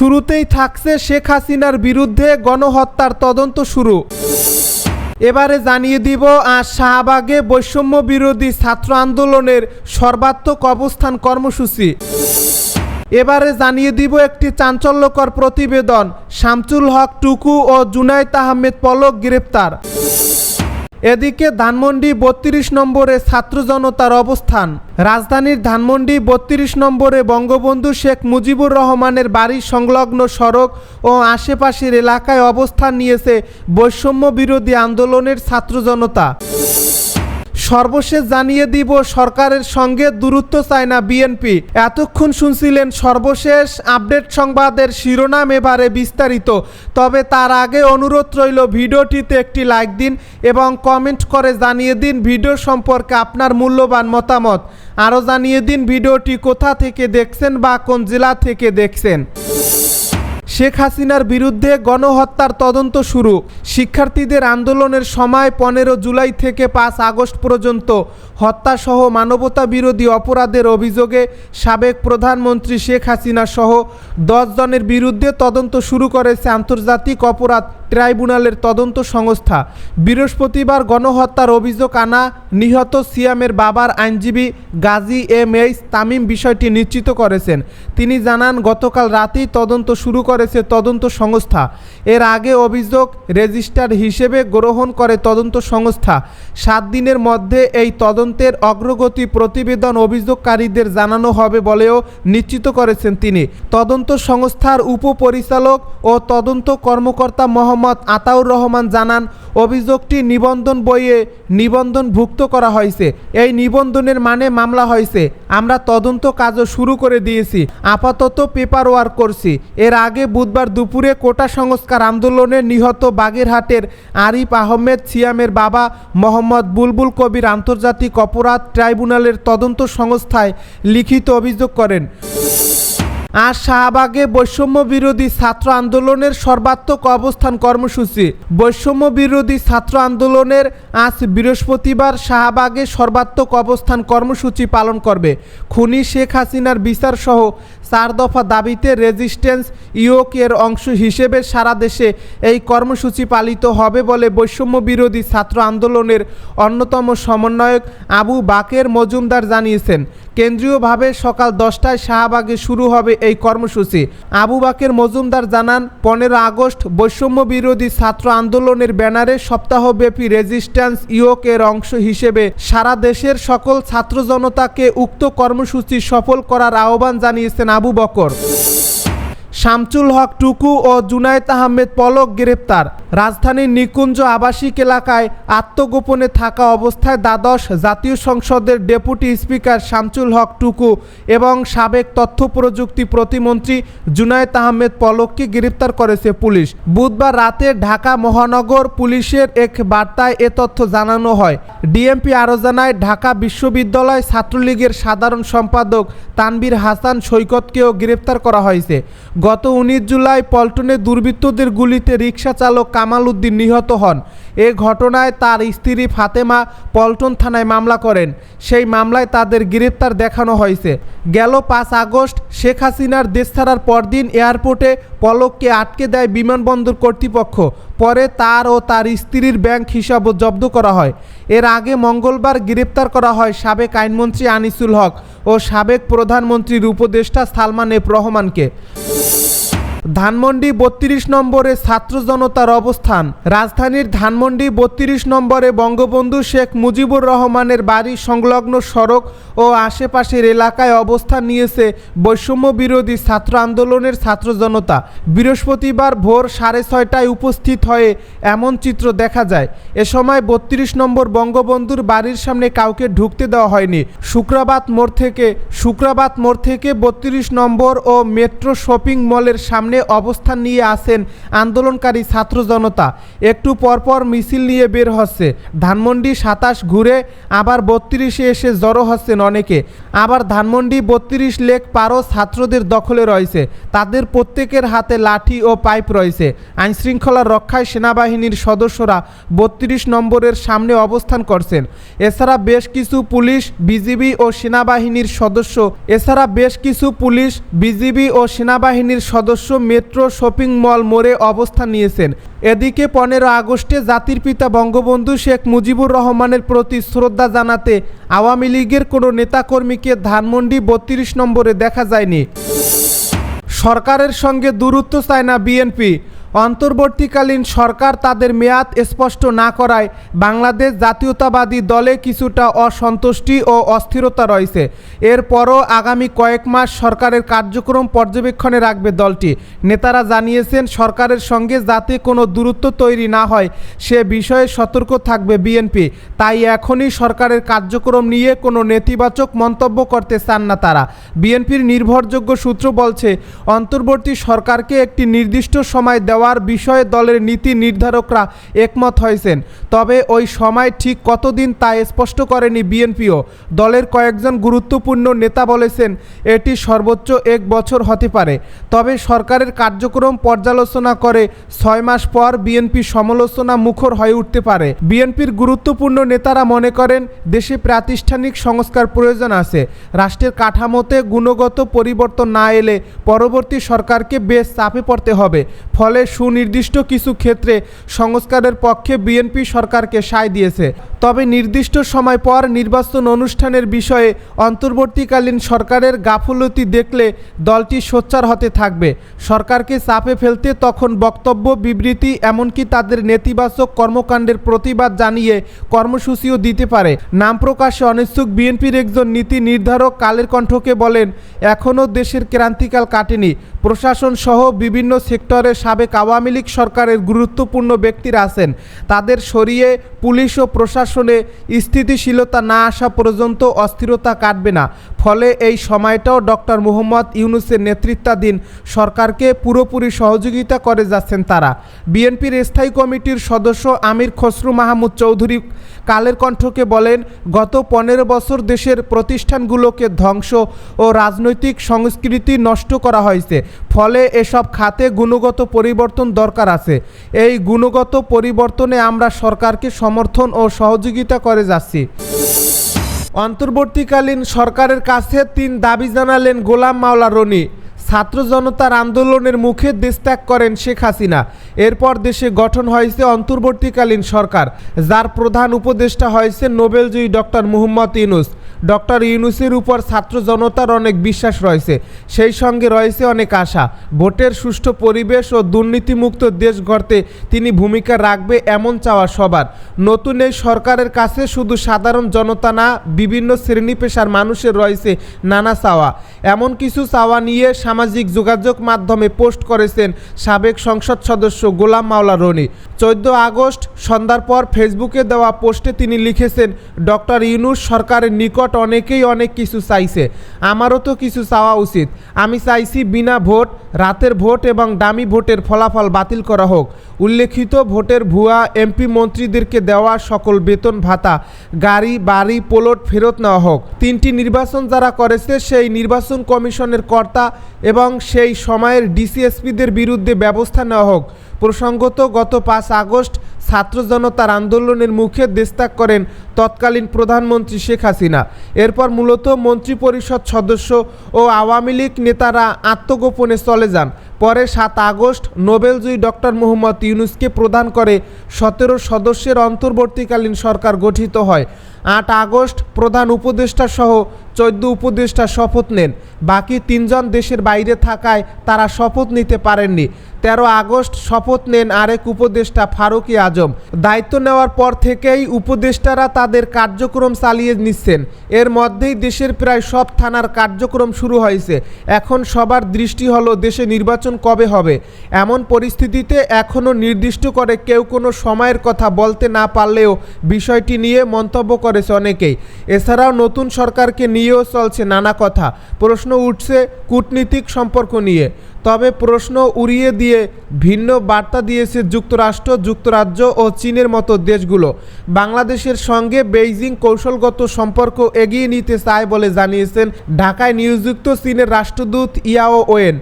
শুরুতেই থাকছে শেখ হাসিনার বিরুদ্ধে গণহত্যার তদন্ত শুরু। এবারে জানিয়ে দিব, আজ শাহবাগে বৈষম্য বিরোধী ছাত্র আন্দোলনের সর্বাত্মক অবস্থান কর্মসূচি। এবারে জানিয়ে দিব একটি চাঞ্চল্যকর প্রতিবেদন শামচুল হক টুকু ও জুনাইদ আহমেদ পলক গ্রেপ্তার। এদিকে ধানমন্ডি বত্রিশ নম্বরে ছাত্র জনতার অবস্থান। রাজধানীর ধানমন্ডি বত্রিশ নম্বরে বঙ্গবন্ধু শেখ মুজিবুর রহমানের বাড়ির সংলগ্ন সড়ক ও আশেপাশের এলাকায় অবস্থান নিয়েছে বৈষম্য বিরোধী আন্দোলনের ছাত্র জনতা। সর্বশেষ জানিয়ে দিব, সরকারের সঙ্গে দূরত্ব চায় না বিএনপি। এতক্ষণ শুনছিলেন সর্বশেষ আপডেট সংবাদের শিরোনাম এবারে বিস্তারিত। তবে তার আগে অনুরোধ রইল, ভিডিওটিতে একটি লাইক দিন এবং কমেন্ট করে জানিয়ে দিন ভিডিও সম্পর্কে আপনার মূল্যবান মতামত। আরও জানিয়ে দিন ভিডিওটি কোথা থেকে দেখছেন বা কোন জেলা থেকে দেখছেন। শেখ হাসিনার বিরুদ্ধে গণহত্যার তদন্ত শুরু। শিক্ষার্থীদের আন্দোলনের সময় পনেরো জুলাই থেকে পাঁচ আগস্ট পর্যন্ত হত্যাসহ মানবতা বিরোধী অপরাধের অভিযোগে সাবেক প্রধানমন্ত্রী শেখ হাসিনা সহ দশ জনের বিরুদ্ধে তদন্ত শুরু করেছে আন্তর্জাতিক অপরাধ ট্রাইব্যুনালের তদন্ত সংস্থা। বৃহস্পতিবার গণহত্যার অভিযোগ আনা নিহত সিয়ামের বাবার আইনজীবী গাজী এম এইচ তামিম বিষয়টি নিশ্চিত করেছেন। তিনি জানান, গতকাল রাতেই তদন্ত শুরু করেছে তদন্ত সংস্থা। এর আগে অভিযোগ রেজিস্টার হিসেবে গ্রহণ করে তদন্ত সংস্থা। সাত দিনের মধ্যে এই তদন্তের অগ্রগতি প্রতিবেদন অভিযোগকারীদের জানানো হবে বলেও নিশ্চিত করেছেন তিনি। তদন্ত সংস্থার উপপরিচালক ও তদন্ত কর্মকর্তা মোহাম্মদ আতাউর রহমান জানান, অভিযোগটি নিবন্ধন বইয়ে নিবন্ধনভুক্ত করা হয়েছে। এই নিবন্ধনের মানে মামলা হয়েছে। আমরা তদন্ত কাজও শুরু করে দিয়েছি। আপাতত পেপার ওয়ার্ক করছি। এর আগে বুধবার দুপুরে কোটা সংস্কার আন্দোলনে নিহত বাগেরহাটের আরিফ আহমেদ, সিয়ামের বাবা মোহাম্মদ বুলবুল কবির আন্তর্জাতিক অপরাধ ট্রাইব্যুনালের তদন্ত সংস্থায় লিখিত অভিযোগ করেন। আজ শাহবাগে বৈষম্য বিরোধী ছাত্র আন্দোলনের সর্বাত্মক অবস্থান কর্মসূচি। বৈষম্য বিরোধী ছাত্র আন্দোলনের আজ বৃহস্পতিবার শাহবাগে সর্বাত্মক অবস্থান কর্মসূচি পালন করবে। খুনি শেখ হাসিনার বিচার সহ চার দফা দাবিতে রেজিস্ট্যান্স ইওক এর অংশ হিসেবে সারা দেশে এই কর্মসূচি পালিত হবে বলে বৈষম্য বিরোধী ছাত্র আন্দোলনের অন্যতম সমন্বয়ক আবু বাকের মজুমদার জানিয়েছেন। কেন্দ্রীয়ভাবে সকাল দশটায় শাহবাগে শুরু হবে এই কর্মসূচি। আবু বাকের মজুমদার জানান, পনেরো আগস্ট বৈষম্য বিরোধী ছাত্র আন্দোলনের ব্যানারে সপ্তাহব্যাপী রেজিস্ট্যান্স ইয়কের অংশ হিসেবে সারা দেশের সকল ছাত্র জনতাকে উক্ত কর্মসূচি সফল করার আহ্বান জানিয়েছেন আবু বকর। শামচুল হক টুকু ও জুনায়েদ আহমেদ পলক গ্রেপ্তার। রাজধানীর নিকুঞ্জ আবাসিক এলাকায় আত্মগোপনে থাকা অবস্থায় দ্বাদশ জাতীয় সংসদের ডেপুটি স্পিকার শামচুল হক টুকু এবং সাবেক তথ্য প্রযুক্তি প্রতিমন্ত্রী জুনায়েদ আহমেদ পলককে গ্রেপ্তার করেছে পুলিশ। বুধবার রাতে ঢাকা মহানগর পুলিশের এক বার্তায় এ তথ্য জানানো হয়। ডিএমপি আরও জানায়, ঢাকা বিশ্ববিদ্যালয় ছাত্রলীগের সাধারণ সম্পাদক তানবীর হাসান সৈকতকেও গ্রেপ্তার করা হয়েছে। গত উনিশ জুলাই পল্টনে দুর্বৃত্তদের গুলিতে রিকশা চালক কামাল উদ্দিন নিহত হন। এ ঘটনায় তার স্ত্রী ফাতেমা পল্টন থানায় মামলা করেন। সেই মামলায় তাদের গ্রেপ্তার দেখানো হয়েছে। গেল পাঁচ আগস্ট শেখ হাসিনার দেশ ছাড়ার পরদিন এয়ারপোর্টে পলককে আটকে দেয় বিমানবন্দর কর্তৃপক্ষ। পরে তার ও তার স্ত্রীর ব্যাংক হিসাবও জব্দ করা হয়। এর আগে মঙ্গলবার গ্রেপ্তার করা হয় সাবেক আইনমন্ত্রী আনিসুল হক ও সাবেক প্রধানমন্ত্রীর উপদেষ্টা সালমান এফ রহমানকে। ধানমন্ডি বত্রিশ নম্বরে ছাত্র জনতার অবস্থান। রাজধানীর ধানমন্ডি বত্রিশ নম্বরে বঙ্গবন্ধু শেখ মুজিবুর রহমানের বাড়ি সংলগ্ন সড়ক ও আশেপাশের এলাকায় অবস্থান নিয়েছে বৈষম্য বিরোধী ছাত্র আন্দোলনের ছাত্র জনতা। বৃহস্পতিবার ভোর সাড়ে ছয়টায় উপস্থিত হয়ে এমন চিত্র দেখা যায়। এ সময় বত্রিশ নম্বর বঙ্গবন্ধুর বাড়ির সামনে কাউকে ঢুকতে দেওয়া হয়নি। শুক্রাবাদ মোড় থেকে শুক্রাবাদ মোড় থেকে বত্রিশ নম্বর ও মেট্রো শপিং মলের সামনে অবস্থান নিয়ে আসেন আন্দোলনকারী ছাত্র জনতা। একটু পরপর মিছিল নিয়ে বের হচ্ছে। ধানমন্ডি সাতাশ ঘুরে আবার বত্রিশে এসে জড়ো হচ্ছেন অনেকে। আবার ধানমন্ডি বত্রিশ লেক পারও ছাত্রদের দখলে রয়েছে। তাদের প্রত্যেকের হাতে লাঠি ও পাইপ রয়েছে। আইনশৃঙ্খলা রক্ষায় সেনাবাহিনীর সদস্যরা বত্রিশ নম্বরের সামনে অবস্থান করছেন। এছাড়া বেশ কিছু পুলিশ, বিজিবি ও সেনাবাহিনীর সদস্য এছাড়া বেশ কিছু পুলিশ, বিজিবি ও সেনাবাহিনীর সদস্য মেট্রো শপিং মল মোড়ে অবস্থান নিয়েছেন। এদিকে পনেরো আগস্টে জাতির পিতা বঙ্গবন্ধু শেখ মুজিবুর রহমানের প্রতি শ্রদ্ধা জানাতে আওয়ামী লীগের কোনো নেতাকর্মীকে ধানমন্ডি বত্রিশ নম্বরে দেখা যায়নি। সরকারের সঙ্গে দূরত্ব চায় না বিএনপি। অন্তর্বর্তীকালীন সরকার তাদের মেয়াদ স্পষ্ট না করায় বাংলাদেশ জাতীয়তাবাদী দলে কিছুটা অসন্তুষ্টি ও অস্থিরতা রয়েছে। এরপরও আগামী কয়েক মাস সরকারের কার্যক্রম পর্যবেক্ষণে রাখবে দলটি। নেতারা জানিয়েছেন, সরকারের সঙ্গে যাতে কোনো দূরত্ব তৈরি না হয়, সে বিষয়ে সতর্ক থাকবে বিএনপি। তাই এখনই সরকারের কার্যক্রম নিয়ে কোনো নেতিবাচক মন্তব্য করতে চান না তারা। বিএনপির নির্ভরযোগ্য সূত্র বলছে, অন্তর্বর্তী সরকারকে একটি নির্দিষ্ট সময় দেওয়ার বিষয়ে দলের নীতি নির্ধারকরা একমত হয়েছেন। তবে ওই সময় ঠিক কতদিন তা স্পষ্ট করেনি বিএনপিও। দলের কয়েকজন গুরুত্বপূর্ণ নেতা বলেছেন, এটি সর্বোচ্চ এক বছর হতে পারে। তবে সরকারের কার্যক্রম পর্যালোচনা করে ছয় মাস পর বিএনপি সমালোচনা মুখর হয়ে উঠতে পারে। বিএনপির গুরুত্বপূর্ণ নেতারা মনে করেন, দেশে প্রাতিষ্ঠানিক সংস্কার প্রয়োজন আছে। রাষ্ট্রের কাঠামোতে গুণগত পরিবর্তন না এলে পরবর্তী সরকারকে বেশ চাপে পড়তে হবে। ফলে সুনির্দিষ্ট কিছু ক্ষেত্রে সংস্কারের পক্ষে বিএনপি সরকারকে সায় দিয়েছে। তবে নির্দিষ্ট সময় পর নির্বাচন অনুষ্ঠানের বিষয়ে অন্তর্বর্তীকালীন সরকারের গাফলতি দেখলে দলটি সোচ্চার হতে থাকবে। সরকারকে চাপে ফেলতে তখন বক্তব্য, বিবৃতি, এমনকি তাদের নেতিবাচক কর্মকাণ্ডের প্রতিবাদ জানিয়ে কর্মসূচিও দিতে পারে। নাম প্রকাশে অনিচ্ছুক বিএনপির একজন নীতি নির্ধারক কালের কণ্ঠকে বলেন এখনও দেশের ক্রান্তিকাল কাটেনি। প্রশাসন সহ বিভিন্ন সেক্টরের সাবেক আওয়ামী লীগ সরকারের গুরুত্বপূর্ণ ব্যক্তিরা আছেন। তাদের সরিয়ে পুলিশ ও প্রশাসনে স্থিতিশীলতা না আসা পর্যন্ত অস্থিরতা কাটবে না। ফলে এই সময়টাও ডক্টর মোহাম্মদ ইউনুসের নেতৃত্বাধীন সরকারকে পুরোপুরি সহযোগিতা করে যাচ্ছেন তারা। বিএনপির স্থায়ী কমিটির সদস্য আমির খসরু মাহমুদ চৌধুরী কালের কণ্ঠকে বলেন, গত পনেরো বছর দেশের প্রতিষ্ঠানগুলোকে ধ্বংস ও রাজনৈতিক সংস্কৃতি নষ্ট করা হয়েছে। ফলে এসব খাতে গুণগত পরিবর্তন দরকার আছে। এই গুণগত পরিবর্তনে আমরা সরকারকে সমর্থন ও সহযোগিতা করে যাচ্ছি। অন্তর্বর্তীকালীন সরকারের কাছে তিন দাবি জানালেন গোলাম মাওলা রনি। ছাত্র জনতার আন্দোলনের মুখে দেশত্যাগ করেন শেখ হাসিনা। এরপর দেশে গঠন হয়েছে অন্তর্বর্তীকালীন সরকার, যার প্রধান উপদেষ্টা হয়েছে নোবেলজয়ী ডক্টর মুহম্মদ ইউনুস। ডক্টর ইউনুসের উপর ছাত্র জনতার অনেক বিশ্বাস রয়েছে। সেই সঙ্গে রয়েছে অনেক আশা। ভোটের সুষ্ঠু পরিবেশ ও দুর্নীতিমুক্ত দেশ গড়তে তিনি ভূমিকা রাখবে এমন চাওয়া সবার। নতুন এই সরকারের কাছে শুধু সাধারণ জনতা না, বিভিন্ন শ্রেণি পেশার মানুষের রয়েছে নানা চাওয়া। এমন কিছু চাওয়া নিয়ে সামাজিক যোগাযোগ মাধ্যমে পোস্ট করেছেন সাবেক সংসদ সদস্য গোলাম মাওলা রনি। চোদ্দ আগস্ট সন্ধ্যার পর ফেসবুকে দেওয়া পোস্টে তিনি লিখেছেন, ডক্টর ইউনুস সরকারের নিকট অনেকেই অনেক কিছু চাইছে। আমারও তো কিছু চাওয়া উচিত। আমি চাইছি বিনা ভোট, রাতের ভোট এবং দামি ভোটের ফলাফল বাতিল করা হোক। উল্লেখিত ভোটের ভুয়া এমপি মন্ত্রীদেরকে দেওয়া সকল বেতন ভাতা, গাড়ি, বাড়ি, পোলট ফেরত নেওয়া হোক। তিনটি নির্বাচন যারা করেছে, সেই নির্বাচন কমিশনের কর্তা এবং সেই সময়ের ডিসিএসপিদের বিরুদ্ধে ব্যবস্থা নেওয়া হোক। প্রসঙ্গত গত পাঁচ আগস্ট ছাত্র জনতার আন্দোলনের মুখে দেশত্যাগ করেন তৎকালীন প্রধানমন্ত্রী শেখ হাসিনা। এরপর মূলত মন্ত্রিপরিষদ সদস্য ও আওয়ামী লীগ নেতারা আত্মগোপনে চলে যান। পরে সাত আগস্ট নোবেলজয়ী ডক্টর মোহাম্মদ ইউনুসকে প্রদান করে সতেরো সদস্যের অন্তর্বর্তীকালীন সরকার গঠিত হয়। আট আগস্ট প্রধান উপদেষ্টা সহ চোদ্দ উপদেষ্টা শপথ নেন। বাকি তিনজন দেশের বাইরে থাকায় তারা শপথ নিতে পারেননি। তেরো আগস্ট শপথ নেন আরেক উপদেষ্টা ফারুকি আজম। দায়িত্ব নেওয়ার পর থেকেই উপদেষ্টারা তাদের কার্যক্রম চালিয়ে নিচ্ছেন। এর মধ্যেই দেশের প্রায় সব থানার কার্যক্রম শুরু হয়েছে। এখন সবার দৃষ্টি হলো দেশে নির্বাচন কবে হবে। এমন পরিস্থিতিতে এখনও নির্দিষ্ট করে কেউ কোনো সময়ের কথা বলতে না পারলেও বিষয়টি নিয়ে মন্তব্য করেছে অনেকেই। এছাড়াও নতুন সরকারকে নিয়েও চলছে নানা কথা। প্রশ্ন উঠছে কূটনীতিক সম্পর্ক নিয়ে। তবে প্রশ্ন উড়িয়ে দিয়ে ভিন্ন বার্তা দিয়েছে যুক্তরাষ্ট্র, যুক্তরাজ্য ও চীনের মতো দেশগুলো। বাংলাদেশের সঙ্গে বেইজিং কৌশলগত সম্পর্ক এগিয়ে নিতে চায় বলে জানিয়েছেন ঢাকায় নিয়োজিত চীনের রাষ্ট্রদূত ইয়াও ওয়েন।